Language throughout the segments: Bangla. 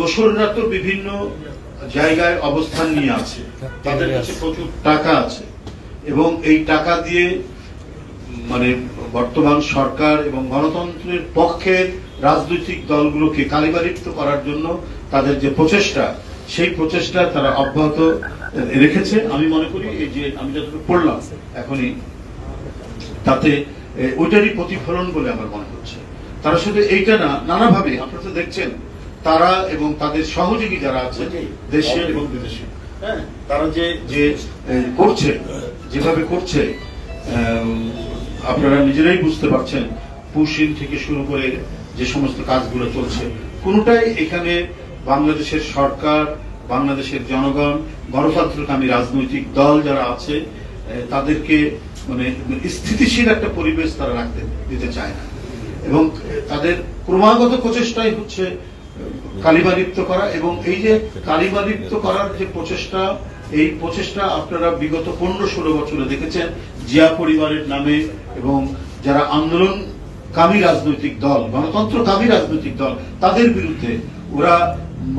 দোসররা তো বিভিন্ন জায়গায় অবস্থান নিয়ে আছে। তাদের কাছে প্রচুর টাকা আছে। এবং এই টাকা দিয়ে মানে বর্তমান সরকার এবং গণতন্ত্রের পক্ষের রাজনৈতিক দলগুলোকে কালিবালিপ্ত করার জন্য তাদের যে প্রচেষ্টা সেই প্রচেষ্টা তারা অব্যাহত রেখেছে। আমি মনে করি এই যে আমি যতটুকু পড়লাম এখনই তাতে ওইটারই প্রতিফলন বলে আমার মনে হচ্ছে। তারা শুধু এইটা না নানাভাবে আপনারা তো দেখছেন তারা এবং তাদের সহযোগী যারা আছে দেশে এবং বিদেশে হ্যাঁ। তারা যে যে করছে যেভাবে করছে আপনারা নিজেরাই বুঝতে পারছেন পুশিন থেকে শুরু করে যে সমস্ত কাজগুলো চলছে কোনটাই এখানে বাংলাদেশের সরকার বাংলাদেশের জনগণ গণতন্ত্রকামী রাজনৈতিক দল যারা আছে তাদেরকে মানে স্থিতিশীল একটা পরিবেশ তারা রাখতে দিতে চায় না। এবং তাদের ক্রমাগত প্রচেষ্টাই হচ্ছে কালিমালিপ্ত করা এবং এই যে কালিমালিপ্ত করার যে প্রচেষ্টা, এই প্রচেষ্টা আপনারা বিগত পনেরো ষোলো বছরে দেখেছেন। জিয়া পরিবারের নামে এবং যারা আন্দোলন কামী রাজনৈতিক দল, গণতন্ত্রকামী রাজনৈতিক দল, তাদের বিরুদ্ধে ওরা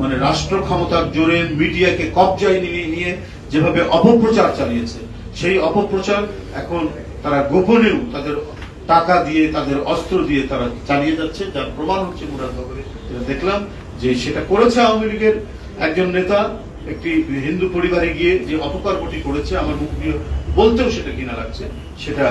মানে রাষ্ট্র ক্ষমতার জোরে মিডিয়াকে কবজায় নিয়ে নিয়ে যেভাবে অপপ্রচার চালিয়েছে, সেই অপপ্রচার এখন তারা গোপনেও তাদের টাকা দিয়ে তাদের অস্ত্র দিয়ে তারা চালিয়ে যাচ্ছে, যার প্রমাণ হচ্ছে দেখলাম যে সেটা করেছে আওয়ামী লীগের একজন নেতা, একটি হিন্দু পরিবারে গিয়ে যে অপকর্মটি করেছে, আমার মুখ দিয়ে বলতেও সেটা কিনা লাগছে। সেটা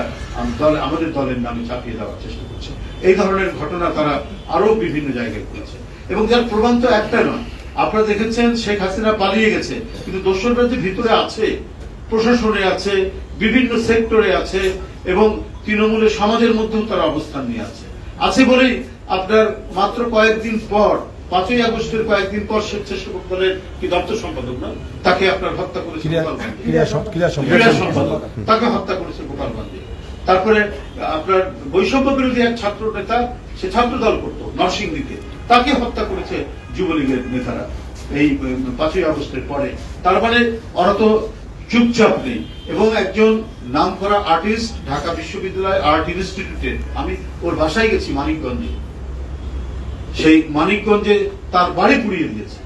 দল, আমাদের দলের নামে চাপিয়ে দেওয়ার চেষ্টা করছে। এই ধরনের ঘটনা তারা আরও বিভিন্ন জায়গায় করেছে। এবং যার প্রমাণ তো একটা নয়, আপনারা দেখেছেন শেখ হাসিনা পালিয়ে গেছে, কিন্তু দোসররা যে ভিতরে আছে, প্রশাসনে আছে, বিভিন্ন সেক্টরে আছে এবং তৃণমূলের সমাজের মধ্যেও তারা অবস্থান নিয়ে আছে। আছে বলেই আপনার মাত্র কয়েকদিন পর পাঁচই আগস্টের কয়েকদিন পর স্বেচ্ছাসেবক দলের কি দপ্তর সম্পাদক না? তাকে আপনার হত্যা করেছে ক্রীড়া- সম্পাদক। তাকে হত্যা করেছে গোপাল গান্ধী। তারপরে আপনার বৈষম্য বিরোধী এক ছাত্র নেতা সে ছাত্র দল করতো নরসিংদীতে। তাকে হত্যা করেছে যুবলীগের নেতারা এই পাঁচই আগস্টের পরে। তার মানে ওরা তো চুপচাপ নেই। এবং একজন নাম করা আর্টিস্ট ঢাকা বিশ্ববিদ্যালয় আর্ট ইনস্টিটিউটে আমি ওর বাসায় গেছি মানিকগঞ্জে। সেই মানিকগঞ্জে তার বাড়ি পুড়িয়ে দিয়েছে।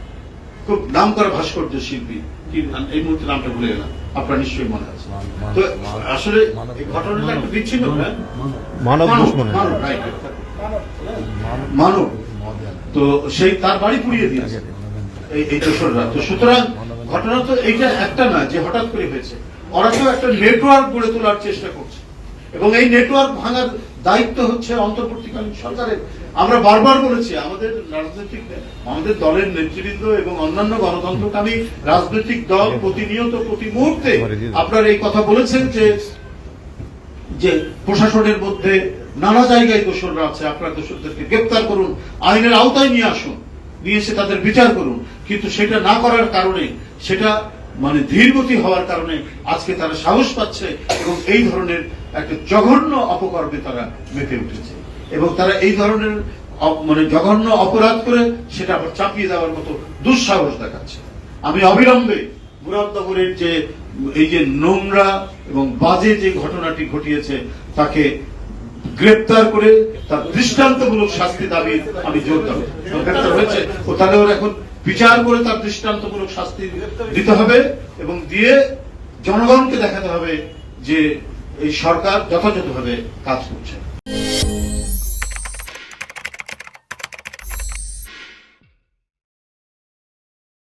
খুব নাম করা ভাস্কর্য শিল্পী। কি এই মুহূর্তে নামটা ভুলে গেলাম। আপনার নিশ্চয়ই মনে আছে। তো আসলে এই ঘটনাটা একটু বিচ্ছিন্ন? মানব. মানব তো সেই তার বাড়ি পুড়িয়ে দিয়েছে। আমরা বারবার বলেছি, আমাদের রাজনৈতিক, আমাদের দলের নেতৃবৃন্দ এবং অন্যান্য গণতন্ত্রকামী রাজনৈতিক দল প্রতিনিয়ত প্রতি মুহূর্তে আপনার এই কথা বলেছেন যে যে প্রশাসনের মধ্যে নানা জায়গায় দোষররা আছে। আপনারা দোষরদেরকে গ্রেপ্তার করুন, আইনের আওতায় নিয়ে আসুন, নিয়ে এসে তাদের বিচার করুন। কিন্তু সেটা না করার কারণে, সেটা মানে ধীরগতি হওয়ার কারণে আজকে তারা সাহস পাচ্ছে এবং এই ধরনের একটা জঘন্য অপকর্মে তারা মেতে উঠেছে। এবং তারা এই ধরনের মানে জঘন্য অপরাধ করে সেটা আবার চাপিয়ে দেওয়ার মতো দুঃসাহস দেখাচ্ছে। আমি অবিলম্বে মুরাদনগরের যে, এই যে নোংরা এবং বাজে যে ঘটনাটি ঘটিয়েছে, তাকে গ্রেপ্তার করে তার দৃষ্টান্তমূলক শাস্তি দাবি আমি জোর দাবি। গ্রেপ্তার হয়েছে। ও তাহলে এখন বিচার করে তার দৃষ্টান্তমূলক শাস্তি দিতে হবে এবং দিয়ে জনগণকে দেখাতে হবে যে এই সরকার যথাযথভাবে কাজ করছে।